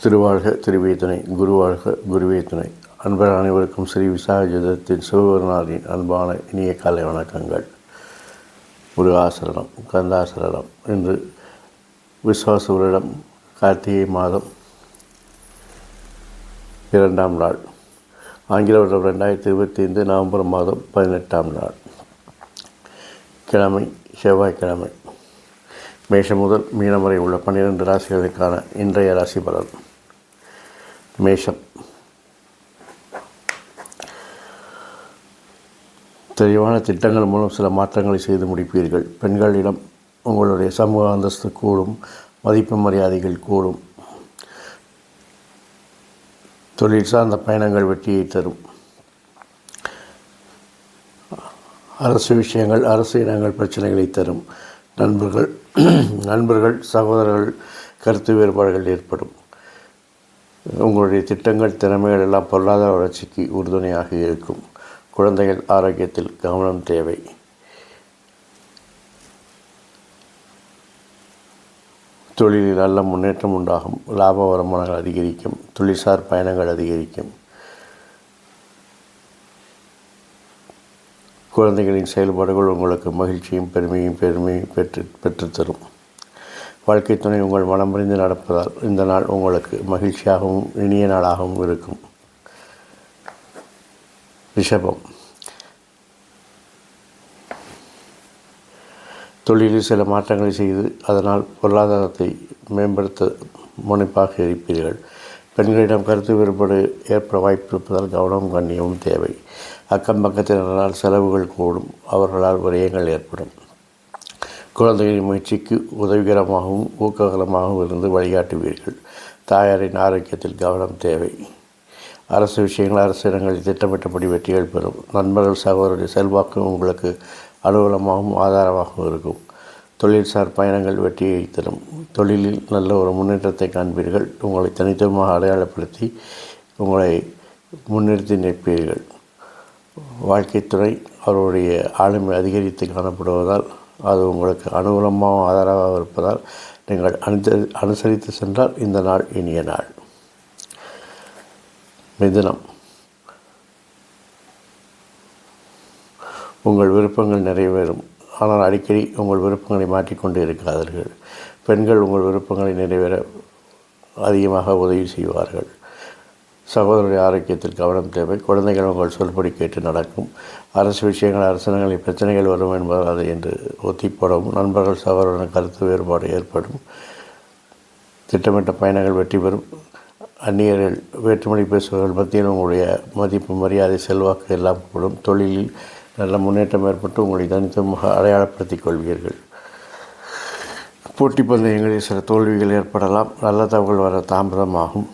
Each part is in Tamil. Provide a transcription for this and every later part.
திருவாழ்க திருவேதனை குருவாழ்க குருவே துணை அன்பர் அனைவருக்கும் ஸ்ரீ விசாகஜதத்தின் சிவபெருமானின் அன்பான இனிய காலை வணக்கங்கள். முருகாசரணம் கந்தாசரணம் என்று விஸ்வாசவரிடம் கார்த்திகை மாதம் இரண்டாம் நாள். ஆங்கில வருடம் ரெண்டாயிரத்தி இருபத்தி ஐந்து நவம்பர் மாதம் பதினெட்டாம் நாள். கிழமை செவ்வாய்க்கிழமை. மேஷம் முதல் மீனம் வரை உள்ள பன்னிரண்டு ராசிகளுக்கான இன்றைய ராசி பலன். மேஷம். தெளிவான திட்டங்கள் மூலம் சில மாற்றங்களை செய்து முடிப்பீர்கள். பெண்களிடம் உங்களுடைய சமூக அந்தஸ்து கூடும். மதிப்பு மரியாதைகள் கூடும். தொழில் சார்ந்த பயணங்கள் வெற்றியை தரும். அரசு விஷயங்கள் அரசு இடங்கள் பிரச்சனைகளை தரும். நண்பர்கள் நண்பர்கள் சகோதரர்கள் கருத்து வேறுபாடுகள் ஏற்படும். உங்களுடைய திட்டங்கள் திறமைகள் எல்லாம் பொருளாதார வளர்ச்சிக்கு உறுதுணையாக இருக்கும். குழந்தைகள் ஆரோக்கியத்தில் கவனம் தேவை. தொழிலில் நல்ல முன்னேற்றம் உண்டாகும். லாப வருமானங்கள் அதிகரிக்கும். தொழில்சார் பயணங்கள் அதிகரிக்கும். குழந்தைகளின் செயல்பாடுகள் உங்களுக்கு மகிழ்ச்சியும் பெருமையும் பெருமையும் பெற்று பெற்றுத்தரும். வாழ்க்கை துணை உங்கள் மனமறிந்து நடப்பதால் இந்த நாள் உங்களுக்கு மகிழ்ச்சியாகவும் இனிய நாளாகவும் இருக்கும். ரிஷபம். தொழிலில் சில மாற்றங்களை செய்து அதனால் பொருளாதாரத்தை மேம்படுத்த முனைப்பாக இருப்பீர்கள். பெண்களிடம் கருத்து வேறுபாடு ஏற்பட வாய்ப்பு இருப்பதால் கவனமும் கண்ணியமும் தேவை. அக்கம் பக்கத்தினரால் செலவுகள் கூடும். அவர்களால் விரயங்கள் ஏற்படும். குழந்தைகளின் முயற்சிக்கு உதவிகரமாகவும் ஊக்ககரமாகவும் இருந்து வழிகாட்டுவீர்கள். தாயாரின் ஆரோக்கியத்தில் கவனம் தேவை. அரசு விஷயங்கள் அரசு இடங்களில் திட்டமிட்டபடி வெற்றிகள் பெறும். நண்பர்கள் சகோதரருடைய செல்வாக்கு உங்களுக்கு அலுவலமாகவும் ஆதாரமாகவும் இருக்கும். தொழில்சார் பயணங்கள் வெற்றியை தரும். தொழிலில் நல்ல ஒரு முன்னேற்றத்தை காண்பீர்கள். உங்களை தனித்துவமாக அடையாளப்படுத்தி உங்களை முன்னிறுத்தி நிற்பீர்கள். வாழ்க்கைத்துறை அவருடைய ஆளுமை அதிகரித்து காணப்படுவதால் அது உங்களுக்கு அனுகூலமாகவும் ஆதரவாக இருப்பதால் நீங்கள் அனுச அனுசரித்து சென்றால் இந்த நாள் இனிய நாள். மிதுனம். உங்கள் விருப்பங்கள் நிறைவேறும். ஆனால் அடிக்கடி உங்கள் விருப்பங்களை மாற்றிக்கொண்டு இருக்காதீர்கள். பெண்கள் உங்கள் விருப்பங்களை நிறைவேற அதிகமாக உதவி செய்வார்கள். சகோதரருடைய ஆரோக்கியத்தில் கவனம் தேவை. குழந்தைகள் உங்கள் சொல்படி கேட்டு நடக்கும். அரசு விஷயங்கள் அரசாங்கங்களில் பிரச்சனைகள் வரும் என்பதால் அதை என்று ஒத்தி போடவும். நண்பர்கள் சகோதரன் கருத்து வேறுபாடு ஏற்படும். திட்டமிட்ட பயணங்கள் வெற்றி பெறும். அந்நியர்கள் வேற்றுமொழி பேசுபவர்கள் மத்தியில் உங்களுடைய மதிப்பு மரியாதை செல்வாக்கு எல்லாம் கூடும். தொழிலில் நல்ல முன்னேற்றம் ஏற்பட்டு உங்களை தனித்துவமாக அடையாளப்படுத்திக் கொள்வீர்கள். போட்டி பந்தயங்களில் சில தோல்விகள் ஏற்படலாம். நல்ல தகவல் வர தாமதமாகும்.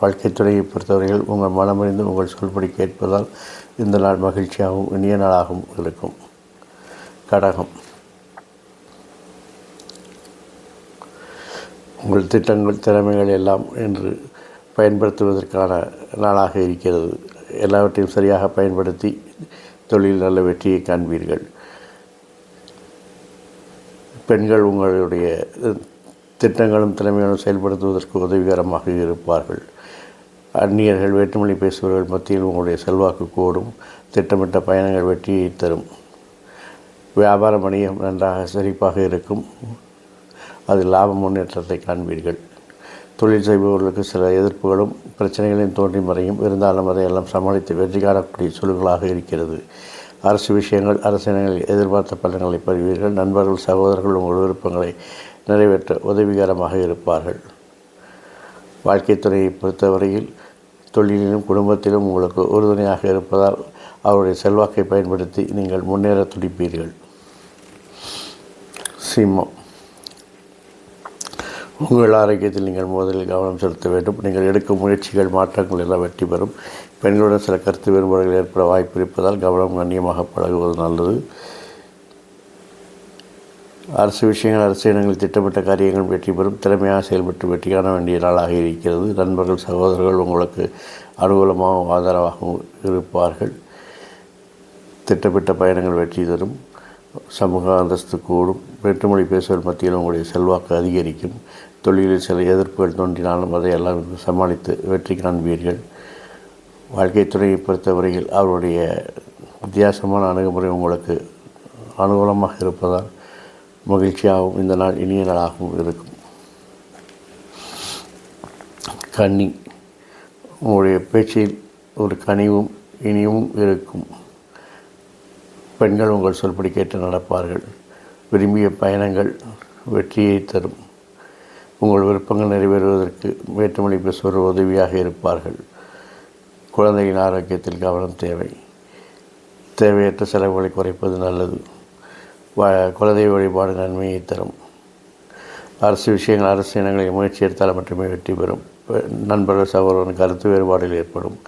வாழ்க்கை துறையை பொறுத்தவரையில் உங்கள் மனமறிந்து உங்கள் சொல்படி கேட்பதால் இந்த நாள் மகிழ்ச்சியாகவும் இனிய நாளாகவும் இருக்கும். கடகம். உங்கள் திட்டங்கள் திறமைகள் எல்லாம் என்று பயன்படுத்துவதற்கான நாளாக இருக்கிறது. எல்லாவற்றையும் சரியாக பயன்படுத்தி தொழில் நல்ல வெற்றியை காண்பீர்கள். பெண்கள் உங்களுடைய திட்டங்களும் திறமைகளும் செயல்படுத்துவதற்கு உதவிகரமாக இருப்பார்கள். அந்நியர்கள் வேற்றுமொழி பேசுபவர்கள் மத்தியில் உங்களுடைய செல்வாக்கு கூடும். திட்டமிட்ட பயணங்கள் வெற்றியை தரும். வியாபார வணிகம் நன்றாக செழிப்பாக இருக்கும். அது லாப முன்னேற்றத்தை காண்பீர்கள். தொழில் செய்பவர்களுக்கு சில எதிர்ப்புகளும் பிரச்சனைகளையும் தோன்றி மறையும். இருந்தாலும் அதையெல்லாம் சமாளித்து வெற்றி காணக்கூடிய சூழல்களாக இருக்கிறது. அரசு விஷயங்கள் அரசினங்களில் எதிர்பார்த்த பலன்களை பெறுவீர்கள். நண்பர்கள் சகோதரர்கள் உங்கள் விருப்பங்களை நிறைவேற்ற உதவிகரமாக இருப்பார்கள். வாழ்க்கைத் துறையை பொறுத்தவரையில் தொழிலிலும் குடும்பத்திலும் உங்களுக்கு உறுதுணையாக இருப்பதால் அவருடைய செல்வாக்கை பயன்படுத்தி நீங்கள் முன்னேற துடிப்பீர்கள். சிம்மம் உங்கள் ஆரோக்கியத்தில் நீங்கள் முதலில் கவனம் செலுத்த வேண்டும். நீங்கள் எடுக்கும் முயற்சிகள் மாற்றங்கள் எல்லாம் வெற்றி பெறும். பெண்களுடன் சில கருத்து வேறுபாடுகள் ஏற்பட வாய்ப்பு இருப்பதால் கவனம் கண்ணியமாக பழகுவது நல்லது. அரசு விஷயங்கள் அரசு இடங்களில் திட்டமிட்ட காரியங்கள் வெற்றி பெறும். திறமையாக செயல்பட்டு வெற்றி காண வேண்டிய நாளாக இருக்கிறது. நண்பர்கள் சகோதரர்கள் உங்களுக்கு அனுகூலமாகவும் ஆதரவாகவும் இருப்பார்கள். திட்டமிட்ட பயணங்கள் வெற்றி தரும். சமூக அந்தஸ்து கூடும். வேற்றுமொழி பேசுவோர் மத்தியில் உங்களுடைய செல்வாக்கு அதிகரிக்கும். தொழிலில் சில எதிர்ப்புகள் தோன்றினாலும் அதையெல்லாம் சமாளித்து வெற்றி காண்பீர்கள். வாழ்க்கை துறையை பொறுத்தவரையில் அவருடைய வித்தியாசமான அணுகுமுறை உங்களுக்கு அனுகூலமாக இருப்பதால் மகிழ்ச்சியாகவும் இந்த நாள் இனிய நாளாகவும் இருக்கும். கனி உங்களுடைய பேச்சில் ஒரு கனிவும் இனியும் இருக்கும். பெண்கள் உங்கள் சொல்படி கேட்டு நடப்பார்கள். விரும்பிய பயணங்கள் வெற்றியை தரும். உங்கள் விருப்பங்கள் நிறைவேறுவதற்கு வேற்றுமொழி பேசுவோர் உதவியாக இருப்பார்கள். குழந்தையின் ஆரோக்கியத்தில் கவனம் தேவை. தேவையற்ற செலவுகளை குறைப்பது நல்லது. குழந்தை குலதெய்வ வழிபாடு நன்மையை தரும். அரசு விஷயங்கள் அரசு இனங்களில் முயற்சி எடுத்தால் மட்டுமே வெற்றி பெறும். நண்பர்கள் சகோதரன் கருத்து வேறுபாடுகள் ஏற்படும்.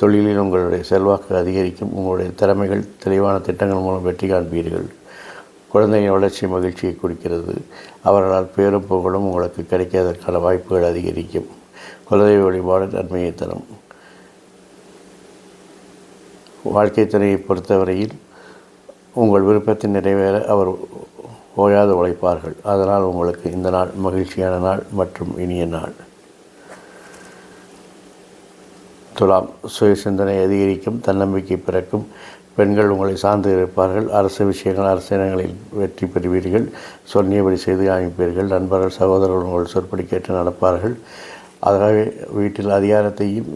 தொழிலில் உங்களுடைய செல்வாக்கு அதிகரிக்கும். உங்களுடைய திறமைகள் தெளிவான திட்டங்கள் மூலம் வெற்றி காண்பீர்கள். குழந்தையின் வளர்ச்சி மகிழ்ச்சியை கொடுக்கிறது அவர்களால் பேரும் புகழும் உங்களுக்கு கிடைக்காதற்கான வாய்ப்புகள் அதிகரிக்கும். குலதெய்வ வழிபாடு நன்மையை தரும். வாழ்க்கை துணையை பொறுத்தவரையில் உங்கள் விருப்பத்தை நிறைவேற அவர் ஓயாது உழைப்பார்கள். அதனால் உங்களுக்கு இந்த நாள் மகிழ்ச்சியான நாள் மற்றும் இனிய நாள். துலாம் சுய சிந்தனை அதிகரிக்கும் தன்னம்பிக்கை பிறக்கும் பெண்கள் உங்களை சார்ந்து இருப்பார்கள். அரசு விஷயங்கள் அரசியலங்களில் வெற்றி பெறுவீர்கள். சொன்னியபடி செய்து காமிப்பீர்கள் நண்பர்கள் சகோதரர்கள் உங்கள் சொற்படி கேட்டு நடப்பார்கள். ஆகவே வீட்டில் அதிகாரத்தையும்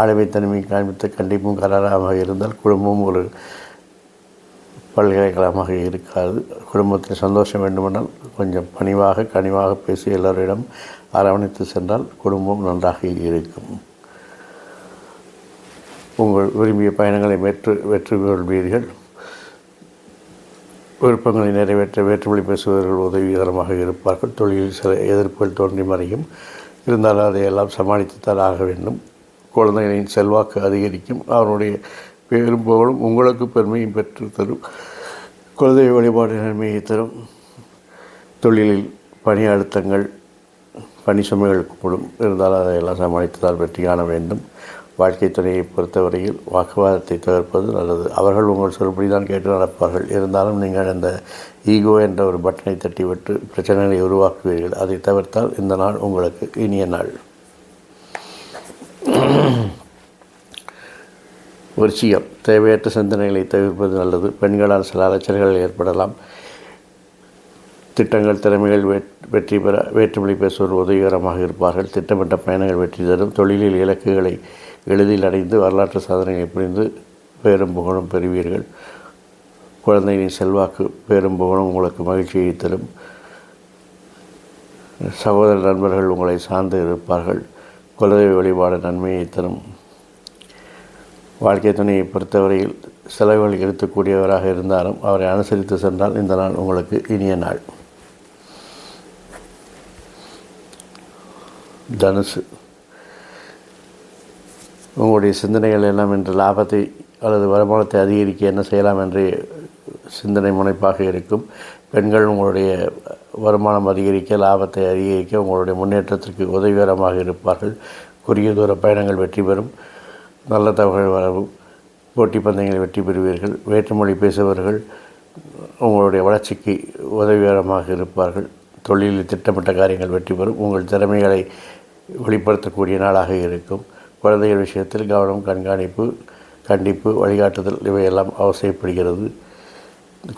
ஆளுமைத்தன்மையை காண்பித்த கண்டிப்பும் கராராக இருந்தால் குடும்பம் ஒரு பல்கலைக்கழகமாக இருக்காது. குடும்பத்தில் சந்தோஷம் வேண்டுமென்றால் கொஞ்சம் பணிவாக கனிவாக பேசி எல்லோரிடம் அரவணைத்து சென்றால் குடும்பம் நன்றாக இருக்கும். உங்கள் விரும்பிய பயணங்களை வெற்று வெற்றி கொள்வீர்கள் விருப்பங்களை நிறைவேற்ற வேற்றுமொழி பேசுபவர்கள் உதவிகரமாக இருப்பார்கள். தொழிலில் சில எதிர்ப்புகள் தோன்றி மறையும். இருந்தாலும் அதையெல்லாம் சமாளித்துத்தான் ஆக வேண்டும். குழந்தைகளின் செல்வாக்கு அதிகரிக்கும். அவருடைய பெரும் புகழும் உங்களுக்கு பெருமையும் பெற்று தரும். குழந்தை வழிபாடு நன்மையை தரும். தொழிலில் பணி அழுத்தங்கள் பணி சுமைகள் கூடும். இருந்தாலும் அதையெல்லாம் சமாளித்ததால் வெற்றி காண வேண்டும். வாழ்க்கை துறையை பொறுத்தவரையில் வாக்குவாதத்தை தவிர்ப்பது நல்லது. அவர்கள் உங்கள் சொல்படி தான் கேட்டு நடப்பார்கள். இருந்தாலும் நீங்கள் அந்த ஈகோ என்ற ஒரு பட்டனை தட்டிவிட்டு பிரச்சனைகளை உருவாக்குவீர்கள். அதை தவிர்த்தால் இந்த நாள் உங்களுக்கு இனிய நாள். விருச்சிகம். தேவையற்ற சிந்தனைகளை தவிர்ப்பது நல்லது. பெண்களால் சில அலைச்சல்கள் ஏற்படலாம். திட்டங்கள் திறமைகள் வெற்றி பெற வேற்றுமொழி பேசுவோர் உதவிகரமாக இருப்பார்கள். திட்டமிட்ட பயணங்கள் வெற்றி தரும். தொழிலில் இலக்குகளை எளிதில் அடைந்து வரலாற்று சாதனைகளை புரிந்து பேரும் புகழும் பெறுவீர்கள். குழந்தைகளின் செல்வாக்கு பேரும் புகழும் உங்களுக்கு மகிழ்ச்சியை தரும். சகோதர நண்பர்கள் உங்களை சார்ந்து இருப்பார்கள். குலதெய்வ வழிபாடு நன்மையை தரும். வாழ்க்கை துணையை பொறுத்தவரையில் செலவுகள் எடுத்துக்கூடியவராக இருந்தாலும் அவரை அனுசரித்து சென்றால் இந்த நாள் உங்களுக்கு இனிய நாள். தனுசு. உங்களுடைய சிந்தனைகள் எல்லாம் இன்று லாபத்தை அல்லது வருமானத்தை அதிகரிக்க என்ன செய்யலாம் என்று சிந்தனை முனைப்பாக இருக்கும். பெண்கள் உங்களுடைய வருமானம் அதிகரிக்க லாபத்தை அதிகரிக்க உங்களுடைய முன்னேற்றத்திற்கு உதவிகரமாக இருப்பார்கள். குறுகிய தூர பயணங்கள் வெற்றி பெறும். நல்ல தகவல் வரவும். போட்டி பந்தயங்கள் வெற்றி பெறுவீர்கள். வேற்றுமொழி பேசுபவர்கள் உங்களுடைய வளர்ச்சிக்கு உதவிகரமாக இருப்பார்கள். தொழிலில் திட்டமிட்ட காரியங்கள் வெற்றி பெறும். உங்கள் திறமைகளை வெளிப்படுத்தக்கூடிய நாளாக இருக்கும். குழந்தைகள் விஷயத்தில் கவனம் கண்காணிப்பு கண்டிப்பு வழிகாட்டுதல் இவையெல்லாம் அவசியப்படுகிறது.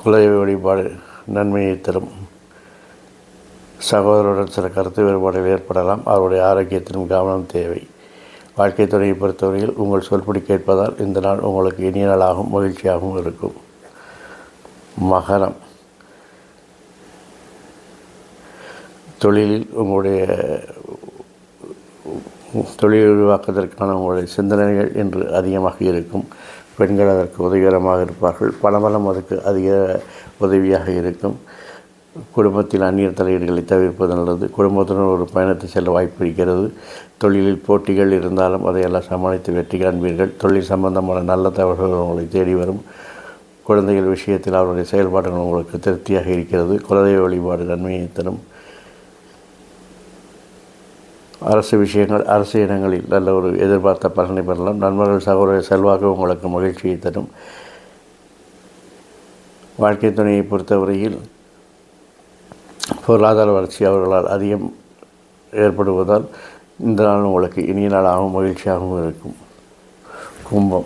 குலதெய்வ வழிபாடு நன்மையை தரும். சகோதரருடன் சில கருத்து வேறுபாடுகள் ஏற்படலாம். அவருடைய ஆரோக்கியத்திலும் கவனம் தேவை. வாழ்க்கை துறையை பொறுத்தவரையில் உங்கள் சொல்படி கேட்பதால் இந்த நாள் உங்களுக்கு இனிய நாளாகவும் மகிழ்ச்சியாகவும் இருக்கும். மகரம். தொழிலில் உங்களுடைய தொழில் உருவாக்குவதற்கான உங்களுடைய சிந்தனைகள் என்று அதிகமாக இருக்கும். பெண்கள் அதற்கு உதவிகரமாக இருப்பார்கள். பணபலம் அதுக்கு அதிக உதவியாக இருக்கும். குடும்பத்தில் அந்நியர் தலையீடுகளை தவிர்ப்பது நல்லது. குடும்பத்துடன் ஒரு பயணத்தை செல்ல வாய்ப்பு இருக்கிறது. தொழிலில் போட்டிகள் இருந்தாலும் அதையெல்லாம் சமாளித்து வெற்றி காண்பீர்கள். தொழில் சம்பந்தமான நல்ல தகவல்கள் உங்களை தேடி வரும். குழந்தைகள் விஷயத்தில் அவருடைய செயல்பாடுகள் உங்களுக்கு திருப்தியாக இருக்கிறது. குலதெய்வ வழிபாடு நன்மையை தரும். அரசு விஷயங்கள் அரசு இடங்களில் நல்ல ஒரு எதிர்பார்த்த பலனை பெறலாம். நண்பர்கள் சகோதர செல்வாக்கு உங்களுக்கு மகிழ்ச்சியை தரும். வாழ்க்கை துணையை பொறுத்தவரையில் பொருளாதார வளர்ச்சி அவர்களால் அதிகம் ஏற்படுவதால் இந்த நாள் உங்களுக்கு இனிய நாளாகவும் மகிழ்ச்சியாகவும் இருக்கும். கும்பம்.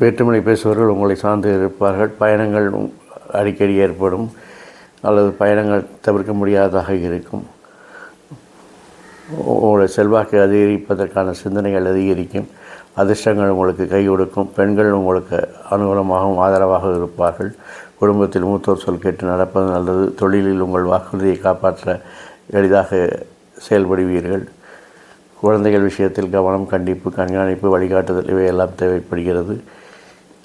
வேற்றுமொழி பேசுபவர்கள் உங்களை சார்ந்து இருப்பார்கள். பயணங்கள் அடிக்கடி ஏற்படும். அல்லது பயணங்கள் தவிர்க்க முடியாததாக இருக்கும். உங்களுடைய செல்வாக்கை அதிகரிப்பதற்கான சிந்தனைகள் அதிகரிக்கும். அதிர்ஷ்டங்கள் உங்களுக்கு கை கொடுக்கும். பெண்கள் உங்களுக்கு அனுகூலமாகவும் ஆதரவாக இருப்பார்கள். குடும்பத்தில் மூத்தோர் சொல் கேட்டு நடப்பது நல்லது. தொழிலில் உங்கள் வாக்குறுதியை காப்பாற்ற எளிதாக செயல்படுவீர்கள். குழந்தைகள் விஷயத்தில் கவனம் கண்டிப்பு கண்காணிப்பு வழிகாட்டுதல் இவையெல்லாம் தேவைப்படுகிறது.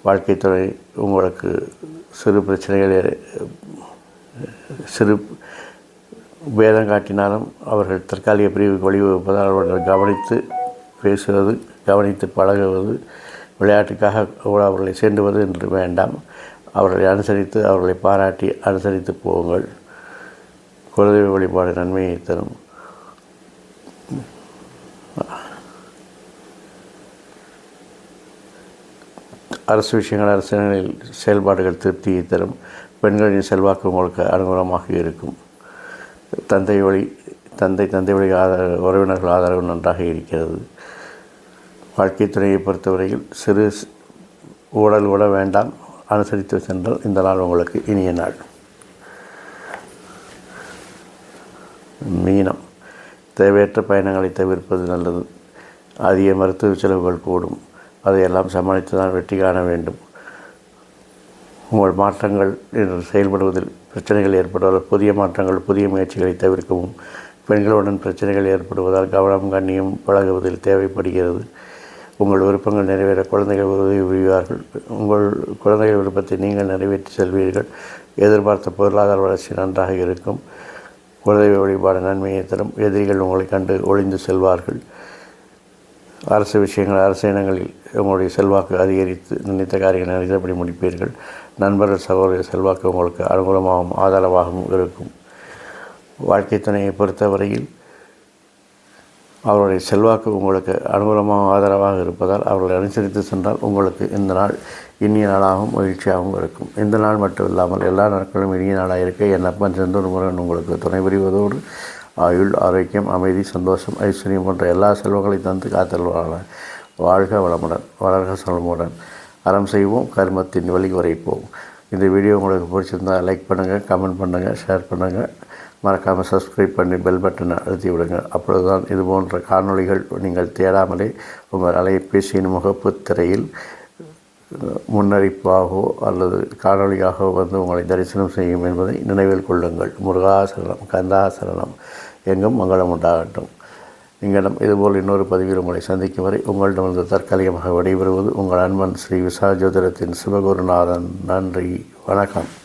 வாழ்க்கை துறை உங்களுக்கு சிறு பிரச்சனைகள் சிறு பேதம் காட்டினாலும் அவர்கள் தற்காலிக பிரிவுக்கு வழிவகுப்பதால் அவர்கள் கவனித்து பேசுவது கவனித்து பழகுவது விளையாட்டுக்காக கூட அவர்களை சேர்ந்துவது என்று வேண்டாம். அவர்களை அனுசரித்து அவர்களை பாராட்டி அனுசரித்து போங்கள். குலதெய்வ வழிபாடு நன்மையை தரும். அரசு விஷயங்கள் அரசியலில் செயல்பாடுகள் திருப்தியை தரும். பெண்களின் செல்வாக்கு உங்களுக்கு அனுகூலமாக இருக்கும். தந்தை வழி தந்தை தந்தை வழி ஆதரவு உறவினர்கள் ஆதரவு நன்றாக இருக்கிறது. வாழ்க்கை துணையை பொறுத்தவரையில் சிறு ஊழல் விட வேண்டாம். அனுசரித்து சென்றால் இந்த நாள் உங்களுக்கு இனிய நாள். மீனம். தேவையற்ற பயணங்களை தவிர்ப்பது நல்லது. அதிக மருத்துவ செலவுகள் கூடும். அதையெல்லாம் சமாளித்து தான் வெற்றி காண வேண்டும். உங்கள் மாற்றங்கள் என்று செயல்படுவதில் பிரச்சனைகள் ஏற்படுவதால் புதிய மாற்றங்கள் புதிய முயற்சிகளை தவிர்க்கவும். பெண்களுடன் பிரச்சனைகள் ஏற்படுவதால் கவனம் கண்ணியம் பழகுவதில் தேவைப்படுகிறது. உங்கள் விருப்பங்கள் நிறைவேற குழந்தைகள் உதவி புரிவார்கள். உங்கள் குழந்தைகள் விருப்பத்தை நீங்கள் நிறைவேற்றி செல்வீர்கள். எதிர்பார்த்த பொருளாதார வளர்ச்சி நன்றாக இருக்கும். குலதெய்வ வழிபாடு நன்மையை தரும். எதிரிகள் உங்களை கண்டு ஒளிந்து செல்வார்கள். அரசு விஷயங்கள் அரசு இனங்களில் உங்களுடைய செல்வாக்கு அதிகரித்து நினைத்த காரியங்களை நினைத்தபடி முடிப்பீர்கள். நண்பர்கள் சகோதர செல்வாக்கு உங்களுக்கு அனுகூலமாகவும் ஆதரவாகவும் இருக்கும். வாழ்க்கை துணையை பொறுத்தவரையில் அவருடைய செல்வாக்கு உங்களுக்கு அனுகூலமாக ஆதரவாக இருப்பதால் அவர்களை அனுசரித்து சென்றால் உங்களுக்கு இந்த நாள் இனிய நாளாகவும் மகிழ்ச்சியாகவும் இருக்கும். இந்த நாள் மட்டும் இல்லாமல் எல்லா நாட்களும் இனிய நாளாக இருக்க என் அப்பன் செந்தூர் முருகன் உங்களுக்கு துணை புரிவதோடு ஆயுள் ஆரோக்கியம் அமைதி சந்தோஷம் ஐஸ்வர்யம் போன்ற எல்லா செல்வங்களையும் தந்து காத்தல்வாழ வாழ்க வளமுடன் வளர்க செல்வமுடன். அறம் செய்வோம் கர்மத்தின் வழி உரைப்போம். இந்த வீடியோ உங்களுக்கு பிடிச்சிருந்தா லைக் பண்ணுங்கள் கமெண்ட் பண்ணுங்கள் ஷேர் பண்ணுங்கள் மறக்காமல் சப்ஸ்கிரைப் பண்ணி பெல் பட்டனை அழுத்தி விடுங்க. அப்பொழுது தான் இது போன்ற காணொளிகள் நீங்கள் தேடாமலே உங்கள் அலைபேசியின் முகப்பு திரையில் முன்னறிப்பாகவோ அல்லது காணொளியாகவோ வந்து உங்களை தரிசனம் செய்யும் என்பதை நினைவில் கொள்ளுங்கள். முருகாசரணம் கந்தாசரணம் எங்கும் மங்களம் உண்டாகட்டும். நீங்களும் இதுபோல் இன்னொரு பதிவில் உங்களை சந்திக்கும் வரை உங்களிடமிருந்து தற்காலிகமாக விடைபெறுவது உங்கள் அன்பன் ஸ்ரீ விசா ஜோதிடத்தின் சிவகுருநாதன். நன்றி வணக்கம்.